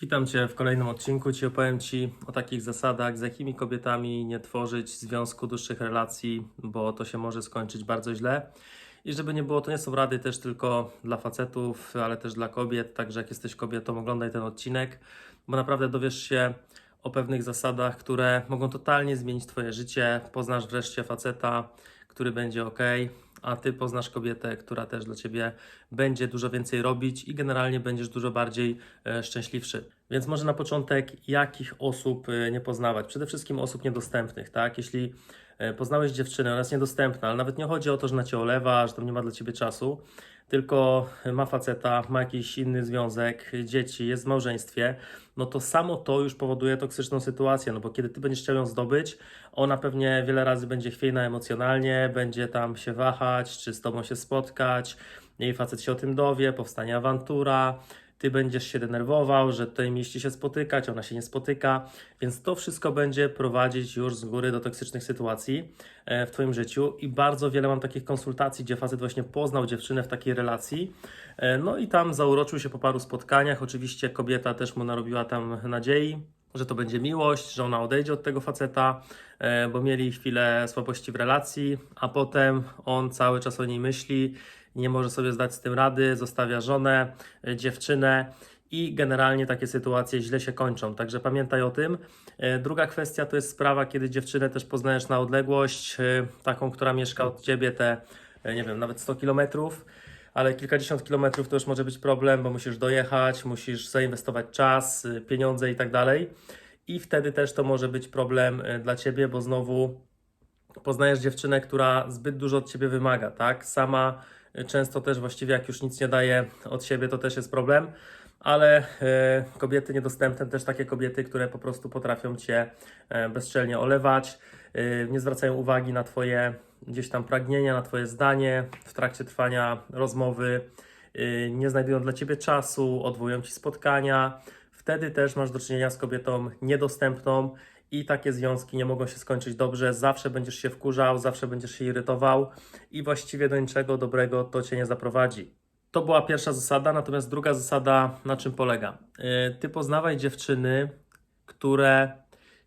Witam Cię w kolejnym odcinku. Ci opowiem Ci o takich zasadach, z jakimi kobietami nie tworzyć związku dłuższych relacji, bo to się może skończyć bardzo źle. I żeby nie było, to nie są rady też tylko dla facetów, ale też dla kobiet. Także jak jesteś kobietą, oglądaj ten odcinek, bo naprawdę dowiesz się o pewnych zasadach, które mogą totalnie zmienić Twoje życie. Poznasz wreszcie faceta, który będzie ok, a Ty poznasz kobietę, która też dla Ciebie będzie dużo więcej robić i generalnie będziesz dużo bardziej e, szczęśliwszy. Więc może na początek, jakich osób e, nie poznawać? Przede wszystkim osób niedostępnych, tak? Jeśli e, poznałeś dziewczynę, ona jest niedostępna, ale nawet nie chodzi o to, że na Cię olewa, że tam nie ma dla Ciebie czasu, tylko ma faceta, ma jakiś inny związek, dzieci, jest w małżeństwie, no to samo to już powoduje toksyczną sytuację, no bo kiedy Ty będziesz chciał ją zdobyć, ona pewnie wiele razy będzie chwiejna emocjonalnie, będzie tam się wahać, czy z Tobą się spotkać, jej facet się o tym dowie, powstanie awantura, ty będziesz się denerwował, że tutaj mieliście się spotykać, ona się nie spotyka, więc to wszystko będzie prowadzić już z góry do toksycznych sytuacji e, w Twoim życiu. I bardzo wiele mam takich konsultacji, gdzie facet właśnie poznał dziewczynę w takiej relacji, e, no i tam zauroczył się po paru spotkaniach, oczywiście kobieta też mu narobiła tam nadziei, że to będzie miłość, że ona odejdzie od tego faceta, e, bo mieli chwilę słabości w relacji, a potem on cały czas o niej myśli, nie może sobie zdać z tym rady, zostawia żonę, e, dziewczynę i generalnie takie sytuacje źle się kończą. Także pamiętaj o tym. E, Druga kwestia to jest sprawa, kiedy dziewczynę też poznajesz na odległość, taką, która mieszka od ciebie te, nie wiem, nawet 100 kilometrów. Ale kilkadziesiąt kilometrów to już może być problem, bo musisz dojechać, musisz zainwestować czas, y, pieniądze i tak dalej. I wtedy też to może być problem y, dla ciebie, bo znowu poznajesz dziewczynę, która zbyt dużo od ciebie wymaga, tak? Sama y, często też właściwie jak już nic nie daje od siebie, to też jest problem. Ale e, kobiety niedostępne, też takie kobiety, które po prostu potrafią cię e, bezczelnie olewać, e, nie zwracają uwagi na twoje gdzieś tam pragnienia, na twoje zdanie w trakcie trwania rozmowy, nie znajdują dla ciebie czasu, odwołują ci spotkania. Wtedy też masz do czynienia z kobietą niedostępną i takie związki nie mogą się skończyć dobrze. Zawsze będziesz się wkurzał, zawsze będziesz się irytował i właściwie do niczego dobrego to cię nie zaprowadzi. To była pierwsza zasada, natomiast druga zasada na czym polega? Yy, Ty poznawaj dziewczyny, które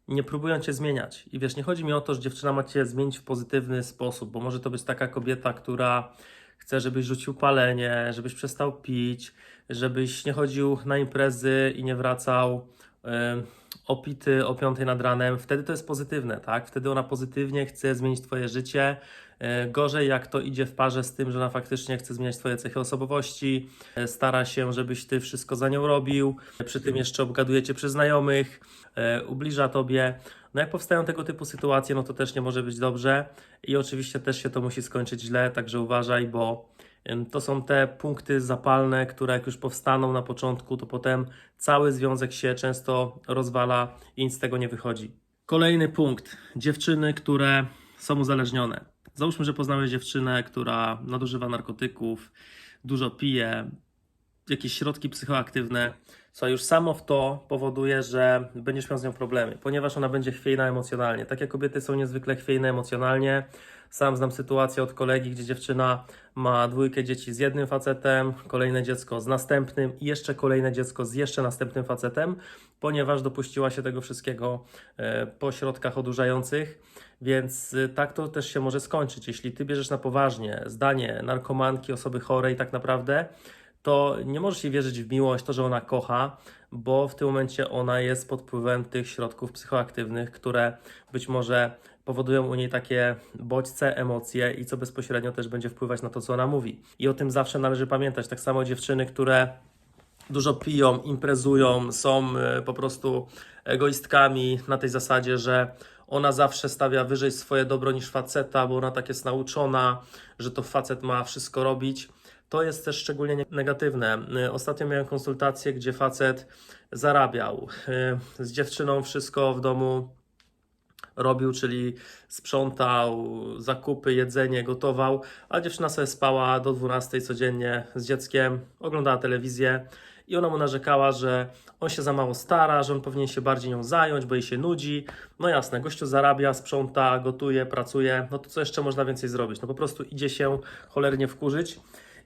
nie próbują cię zmieniać. I wiesz, nie chodzi mi o to, że dziewczyna ma cię zmienić w pozytywny sposób, bo może to być taka kobieta, która chce, żebyś rzucił palenie, żebyś przestał pić, żebyś nie chodził na imprezy i nie wracał opity o 5 nad ranem. Wtedy to jest pozytywne, tak? Wtedy ona pozytywnie chce zmienić twoje życie. Yy, Gorzej, jak to idzie w parze z tym, że ona faktycznie chce zmieniać Twoje cechy osobowości, yy, stara się, żebyś Ty wszystko za nią robił, przy tym jeszcze obgaduje Cię przy znajomych, ubliża Tobie. No jak powstają tego typu sytuacje, no to też nie może być dobrze i oczywiście też się to musi skończyć źle, także uważaj, bo to są te punkty zapalne, które jak już powstaną na początku, to potem cały związek się często rozwala i nic z tego nie wychodzi. Kolejny punkt. Dziewczyny, które są uzależnione. Załóżmy, że poznałeś dziewczynę, która nadużywa narkotyków, dużo pije, jakieś środki psychoaktywne. Co już samo w to powoduje, że będziesz miał z nią problemy, ponieważ ona będzie chwiejna emocjonalnie. Takie kobiety są niezwykle chwiejne emocjonalnie. Sam znam sytuację od kolegi, gdzie dziewczyna ma dwójkę dzieci z jednym facetem, kolejne dziecko z następnym i jeszcze kolejne dziecko z jeszcze następnym facetem, ponieważ dopuściła się tego wszystkiego e, po środkach odurzających. Więc y, tak to też się może skończyć. Jeśli ty bierzesz na poważnie zdanie narkomanki, osoby chorej, tak naprawdę, to nie możesz jej wierzyć w miłość, to, że ona kocha, bo w tym momencie ona jest pod wpływem tych środków psychoaktywnych, które być może powodują u niej takie bodźce, emocje i co bezpośrednio też będzie wpływać na to, co ona mówi. I o tym zawsze należy pamiętać. Tak samo dziewczyny, które dużo piją, imprezują, są e, po prostu egoistkami na tej zasadzie, że ona zawsze stawia wyżej swoje dobro niż faceta, bo ona tak jest nauczona, że to facet ma wszystko robić. To jest też szczególnie nie- negatywne. E, Ostatnio miałem konsultację, gdzie facet zarabiał e, z dziewczyną wszystko w domu robił, czyli sprzątał, zakupy, jedzenie, gotował, a dziewczyna sobie spała do 12 codziennie z dzieckiem, oglądała telewizję i ona mu narzekała, że on się za mało stara, że on powinien się bardziej nią zająć, bo jej się nudzi. No jasne, gościu zarabia, sprząta, gotuje, pracuje, no to co jeszcze można więcej zrobić? No po prostu idzie się cholernie wkurzyć.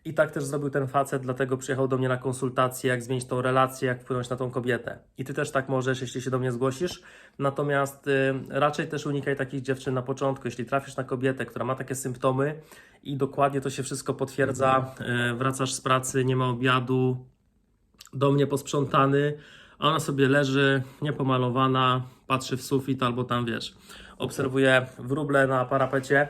I tak też zrobił ten facet, dlatego przyjechał do mnie na konsultację, jak zmienić tą relację, jak wpłynąć na tą kobietę. I ty też tak możesz, jeśli się do mnie zgłosisz. Natomiast y, raczej też unikaj takich dziewczyn na początku. Jeśli trafisz na kobietę, która ma takie symptomy i dokładnie to się wszystko potwierdza, y, wracasz z pracy, nie ma obiadu, do mnie posprzątany, a ona sobie leży, niepomalowana, patrzy w sufit albo tam wiesz, obserwuje wróble na parapecie,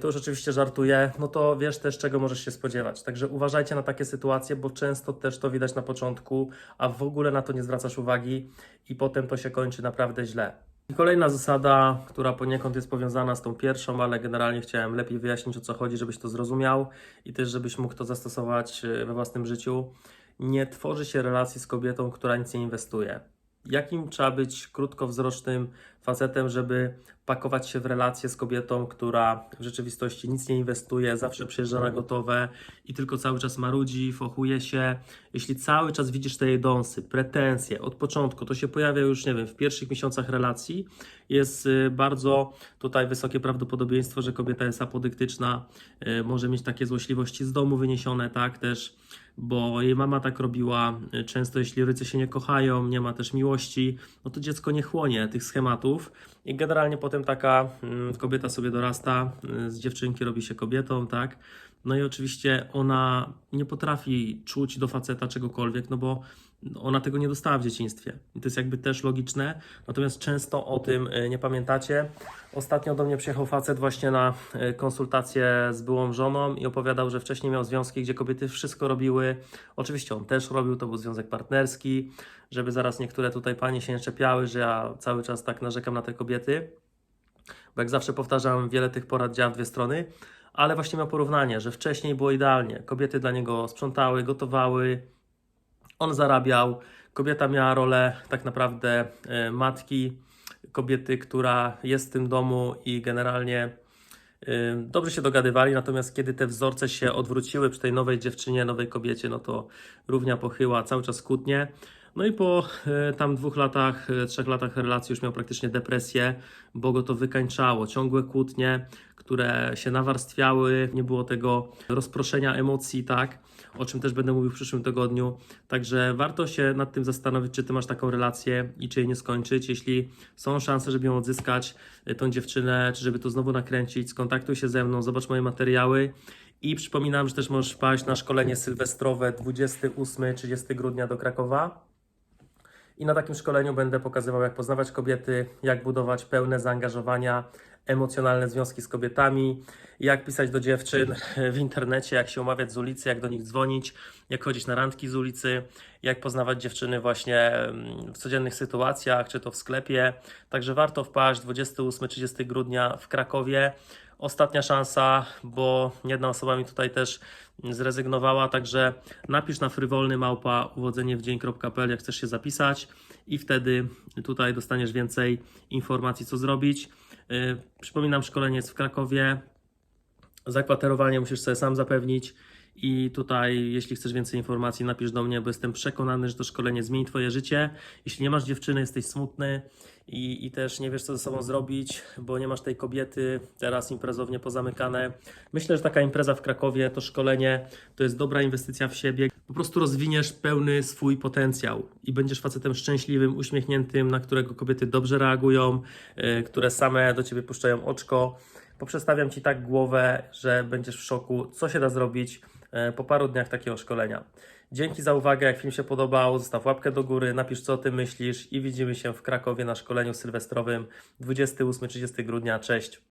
to już oczywiście żartuję, no to wiesz też czego możesz się spodziewać. Także uważajcie na takie sytuacje, bo często też to widać na początku, a w ogóle na to nie zwracasz uwagi i potem to się kończy naprawdę źle. I kolejna zasada, która poniekąd jest powiązana z tą pierwszą, ale generalnie chciałem lepiej wyjaśnić o co chodzi, żebyś to zrozumiał i też żebyś mógł to zastosować y, we własnym życiu nie tworzy się relacji z kobietą, która nic nie inwestuje. Jakim trzeba być krótkowzrocznym facetem, żeby pakować się w relację z kobietą, która w rzeczywistości nic nie inwestuje, zawsze przyjeżdża na gotowe i tylko cały czas marudzi, fochuje się. Jeśli cały czas widzisz te jej dąsy, pretensje od początku, to się pojawia już, nie wiem, w pierwszych miesiącach relacji, jest y, bardzo tutaj wysokie prawdopodobieństwo, że kobieta jest apodyktyczna, y, może mieć takie złośliwości z domu wyniesione, tak, też bo jej mama tak robiła. Często, jeśli rodzice się nie kochają, nie ma też miłości, no to dziecko nie chłonie tych schematów. I generalnie potem taka mm, kobieta sobie dorasta, y, z dziewczynki robi się kobietą, tak? No i oczywiście ona nie potrafi czuć do faceta czegokolwiek, no bo ona tego nie dostała w dzieciństwie. I to jest jakby też logiczne, natomiast często o tym y, nie pamiętacie. Ostatnio do mnie przyjechał facet właśnie na y, konsultację z byłą żoną i opowiadał, że wcześniej miał związki, gdzie kobiety wszystko robiły. Oczywiście on też robił, to był związek partnerski, żeby zaraz niektóre tutaj panie się nie czepiały, że ja cały czas tak narzekam na te kobiety. Bo jak zawsze powtarzam, wiele tych porad działa w dwie strony, ale właśnie miał porównanie, że wcześniej było idealnie. Kobiety dla niego sprzątały, gotowały, on zarabiał, kobieta miała rolę tak naprawdę e, matki, kobiety, która jest w tym domu i generalnie e, dobrze się dogadywali, natomiast kiedy te wzorce się odwróciły przy tej nowej dziewczynie, nowej kobiecie, no to równia pochyła, cały czas kłótnie. No i po e, tam dwóch latach, e, trzech latach relacji już miał praktycznie depresję, bo go to wykańczało. Ciągłe kłótnie, które się nawarstwiały, nie było tego rozproszenia emocji, tak, o czym też będę mówił w przyszłym tygodniu. Także warto się nad tym zastanowić, czy ty masz taką relację i czy jej nie skończyć. Jeśli są szanse, żeby ją odzyskać, e, tą dziewczynę, czy żeby to znowu nakręcić, skontaktuj się ze mną, zobacz moje materiały. I przypominam, że też możesz wpaść na szkolenie sylwestrowe 28-30 grudnia do Krakowa. I na takim szkoleniu będę pokazywał, jak poznawać kobiety, jak budować pełne zaangażowania, emocjonalne związki z kobietami, jak pisać do dziewczyn w internecie, jak się umawiać z ulicy, jak do nich dzwonić, jak chodzić na randki z ulicy, jak poznawać dziewczyny właśnie mm, w codziennych sytuacjach, czy to w sklepie. Także warto wpaść 28-30 grudnia w Krakowie. Ostatnia szansa, bo jedna osoba mi tutaj też zrezygnowała, także napisz na frywolny małpa uwodzeniewdzień.pl jak chcesz się zapisać i wtedy tutaj dostaniesz więcej informacji co zrobić. Yy, Przypominam, szkolenie jest w Krakowie. Zakwaterowanie musisz sobie sam zapewnić. I tutaj, jeśli chcesz więcej informacji, napisz do mnie, bo jestem przekonany, że to szkolenie zmieni Twoje życie. Jeśli nie masz dziewczyny, jesteś smutny i, i też nie wiesz, co ze sobą zrobić, bo nie masz tej kobiety, teraz imprezownie pozamykane. Myślę, że taka impreza w Krakowie, to szkolenie, to jest dobra inwestycja w siebie. Po prostu rozwiniesz pełny swój potencjał i będziesz facetem szczęśliwym, uśmiechniętym, na którego kobiety dobrze reagują, yy, które same do Ciebie puszczają oczko poprzestawiam Ci tak głowę, że będziesz w szoku, co się da zrobić e, po paru dniach takiego szkolenia. Dzięki za uwagę, jak film się podobał, zostaw łapkę do góry, napisz co o tym myślisz i widzimy się w Krakowie na szkoleniu sylwestrowym 28-30 grudnia. Cześć!